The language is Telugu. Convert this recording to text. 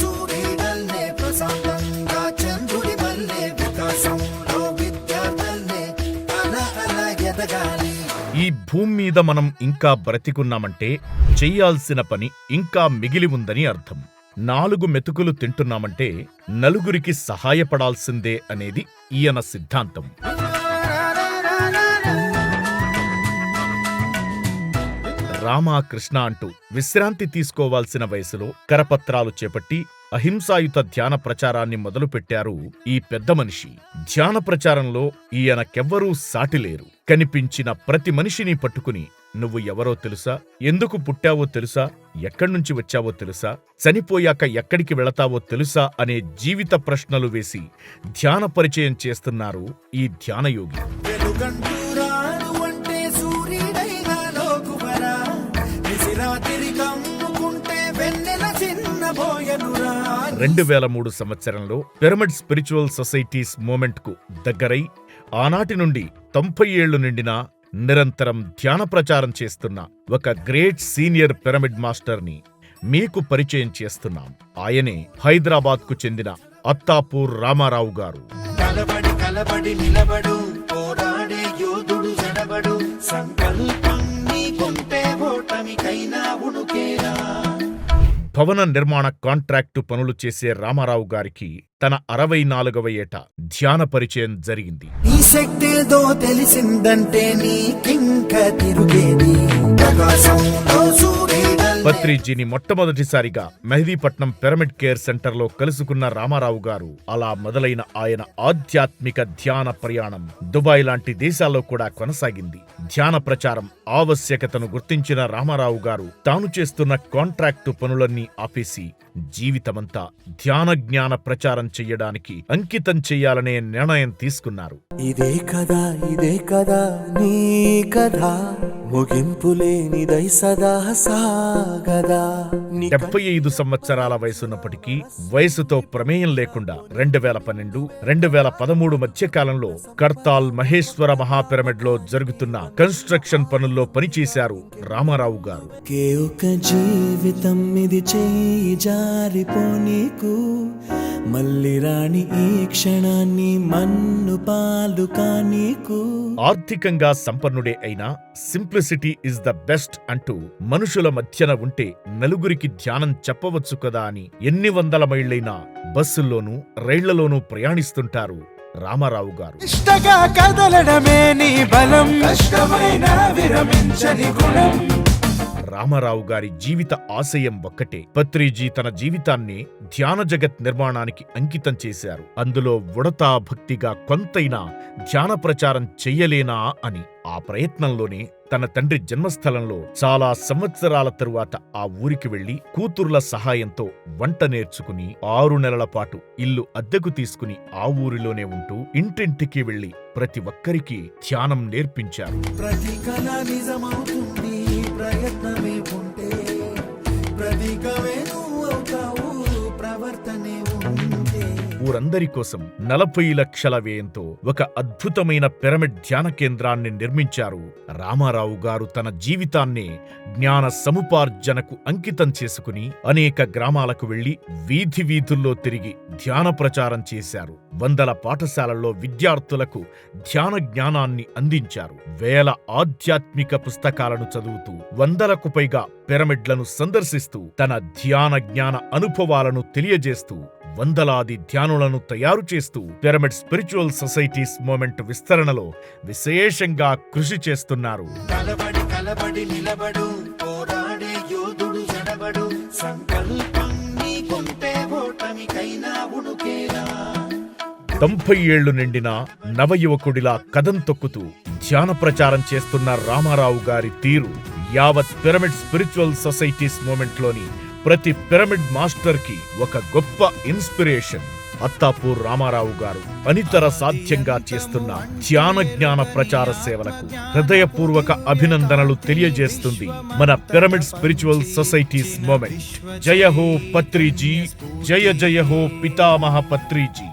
సూర్యుడల్లే ప్రశాంతంగా చంద్రుడి వల్లే విద్యార్థులే అలా అలా ఎదగాలి. ఈ భూమి మీద మనం ఇంకా బ్రతికున్నామంటే చెయ్యాల్సిన పని ఇంకా మిగిలి ఉందని అర్థం. నాలుగు మెతుకులు తింటున్నామంటే నలుగురికి సహాయపడాల్సిందే అనేది ఈయన సిద్ధాంతం. రామ కృష్ణ అంటూ విశ్రాంతి తీసుకోవాల్సిన వయసులో కరపత్రాలు చేపట్టి అహింసాయుత ధ్యాన ప్రచారాన్ని మొదలుపెట్టారు ఈ పెద్ద మనిషి. ధ్యాన ప్రచారంలో ఈయనకెవ్వరూ సాటిలేరు. కనిపించిన ప్రతి మనిషిని పట్టుకుని నువ్వు ఎవరో తెలుసా? ఎందుకు పుట్టావో తెలుసా? ఎక్కడ్నుంచి వచ్చావో తెలుసా? చనిపోయాక ఎక్కడికి వెళతావో తెలుసా? అనే జీవిత ప్రశ్నలు వేసి ధ్యాన పరిచయం చేస్తున్నారు ఈ ధ్యానయోగి. రెండు వేల మూడు సంవత్సరంలో పిరమిడ్ స్పిరిచువల్ సొసైటీస్ మూమెంట్కు దగ్గరై ఆనాటి నుండి తొంభై ఏళ్ళు నిండిన నిరంతరం ధ్యాన ప్రచారం చేస్తున్న ఒక గ్రేట్ సీనియర్ పిరమిడ్ మాస్టర్ని మీకు పరిచయం చేస్తున్నాం. ఆయనే హైదరాబాద్కు చెందిన అత్తాపూర్ రామారావు గారు. కలబడి కలబడి నిలబడు పోరాడే యోధుడు జడబడు భవన నిర్మాణ కాంట్రాక్టు పనులు చేసే రామారావు గారికి తన అరవై నాలుగవ ఏట ధ్యాన పరిచయం జరిగింది. నీ శక్తేదో తెలిసిందంటే నీకింక తిరుగేది. ప్రకాశం పత్రిజీని మొట్టమొదటిసారిగా మెహదీపట్నం పిరమిడ్ కేర్ సెంటర్లో కలుసుకున్న రామారావు గారు అలా మొదలైన ఆయన ఆధ్యాత్మిక ధ్యాన ప్రయాణం దుబాయ్ లాంటి దేశాల్లో కూడా కొనసాగింది. ధ్యాన ప్రచారం ఆవశ్యకతను గుర్తించిన రామారావు గారు తాను చేస్తున్న కాంట్రాక్టు పనులన్నీ ఆపేసి జీవితమంతా ధ్యాన జ్ఞాన ప్రచారం చెయ్యడానికి అంకితం చెయ్యాలనే నిర్ణయం తీసుకున్నారు. ఇదే కదా ఇదే కదా నీ కథ. ముగింపు లేనిదై సదా సాగదా. డెబ్బై ఐదు సంవత్సరాల వయసున్నప్పటికీ వయసుతో ప్రమేయం లేకుండా రెండు వేల పన్నెండు రెండు వేల పదమూడు మధ్య కాలంలో కర్తాల్ మహేశ్వర మహాపిరమిడ్లో జరుగుతున్న కన్స్ట్రక్షన్ పనుల్లో పనిచేశారు రామారావు గారు. జీవితం ఇది చేయి జారిపోనీకు మళ్ళీ రాణి ఈ క్షణాన్ని మన్ను పాలు కానీకు. ఆర్థికంగా సంపన్నుడే అయినా సింప్లిసిటీ ఇస్ ద బెస్ట్ అంటూ మనుషుల మధ్యన ఉంటే నలుగురికి ధ్యానం చెప్పవచ్చు కదా అని ఎన్ని వందల మైళ్ళైనా బస్సుల్లోనూ రైళ్ళలోనూ ప్రయాణిస్తుంటారు రామారావు గారు. ఇష్టగా కదలడమే నీ బలం. కష్టమైన విరమించని గుణం. రామారావు గారి జీవిత ఆశయం ఒక్కటే. పత్రిజీ తన జీవితాన్ని ధ్యాన జగత్ నిర్మాణానికి అంకితం చేశారు. అందులో ఉడతా భక్తిగా కొంతైనా ధ్యాన ప్రచారం చెయ్యలేనా అని ఆ ప్రయత్నంలోనే తన తండ్రి జన్మస్థలంలో చాలా సంవత్సరాల తరువాత ఆ ఊరికి వెళ్ళి కూతుర్ల సహాయంతో వంట నేర్చుకుని ఆరు నెలల పాటు ఇల్లు అద్దెకు తీసుకుని ఆ ఊరిలోనే ఉంటూ ఇంటింటికి వెళ్ళి ప్రతి ఒక్కరికి ధ్యానం నేర్పించారు. ప్రతి కళ నిజమవుతుంది ప్రయత్నమే ఉంటే ప్రతీకమే నువ్వు అవుతావు ప్రవర్తనే ఊరందరి కోసం నలభై లక్షల వ్యయంతో ఒక అద్భుతమైన పిరమిడ్ ధ్యాన కేంద్రాన్ని నిర్మించారు. రామారావు గారు తన జీవితాన్నే జ్ఞాన సముపార్జనకు అంకితం చేసుకుని అనేక గ్రామాలకు వెళ్ళి వీధి వీధుల్లో తిరిగి ధ్యాన ప్రచారం చేశారు. వందల పాఠశాలల్లో విద్యార్థులకు ధ్యాన జ్ఞానాన్ని అందించారు. వేల ఆధ్యాత్మిక పుస్తకాలను చదువుతూ వందలకు పైగా పిరమిడ్లను సందర్శిస్తూ తన ధ్యాన జ్ఞాన అనుభవాలను తెలియజేస్తూ వందలాది ధ్యానులను తయారు చేస్తూ పిరమిడ్ స్పిరిచువల్ సొసైటీస్ మూమెంట్ విస్తరణలో విశేషంగా కృషి చేస్తున్నారు. కలబడి కలబడి నిలబడు పోరాడే యోధుడు జడబడు సంకల్పం నీకుంటే ఓటమికైనా ఉణుకేరా తొంభై ఏళ్ళు నిండిన నవయువకుడిలా కదం తొక్కుతూ ధ్యాన ప్రచారం చేస్తున్న రామారావు గారి తీరు యావత్ పిరమిడ్ స్పిరిచువల్ సొసైటీస్ మూమెంట్లోని ప్రతి పిరమిడ్ మాస్టర్కి ఒక గొప్ప ఇన్స్పిరేషన్. అత్తాపూర్ రామారావు గారు అనితర సాధ్యంగా చేస్తున్న ధ్యాన జ్ఞాన ప్రచార సేవలకు హృదయపూర్వక అభినందనలు తెలియజేస్తుంది మన పిరమిడ్ స్పిరిచువల్ సొసైటీస్ మూమెంట్. జయ హో పత్రిజీ జయ జయ హో పితామహ పత్రిజీ.